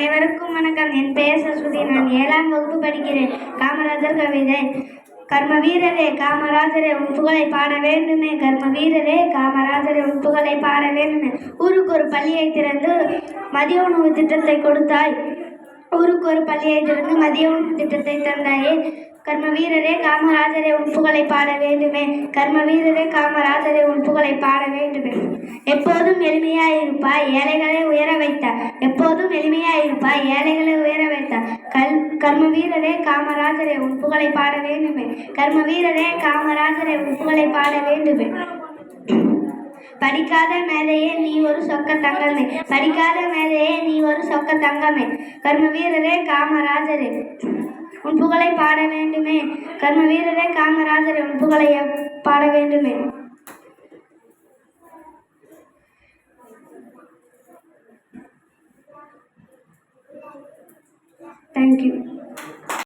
அனைவருக்கும் வணக்கம். என் பெயர் சரஸ்வதி. நான் ஏழாம் வகுப்பு படிக்கிறேன். காமராஜர் கவிதை. கர்ம வீரரே காமராஜரே உன் புகழை பாட வேண்டுமே. கர்ம வீரரே காமராஜரே உன் புகழை பாட வேண்டுமே. ஊருக்கு ஒரு பள்ளியை திறந்து மதிய உணவு திட்டத்தை கொடுத்தாய். ஊருக்கு ஒரு பள்ளியை திறந்து மதிய உணவு திட்டத்தை தந்தாயே. கர்ம வீரரே காமராஜரே உன் புகழை பாட வேண்டுமே. கர்ம வீரரே காமராஜரே உன் புகழை பாட வேண்டுமே. எப்போதும் எளிமையாயிருப்பாய். ஏழைகளை உயர வைத்தார். எப்போதும் எளிமையாயிருப்பாய். ஏழைகளை உயர வைத்தார். கல் கர்ம வீரரே காமராஜரே உன் புகழை பாட வேண்டுமே. கர்ம வீரரே காமராஜரே உன் புகழை பாட வேண்டுமே. படிக்காத மேதையே நீ ஒரு சொக்க தங்கமே. படிக்காத மேதையே நீ ஒரு சொக்க தங்கமே. கர்ம வீரரே காமராஜரே உன் புகழை பாட வேண்டுமே. கர்ம வீரரே காமராஜரே உன் புகழை பாட வேண்டுமே. Thank you.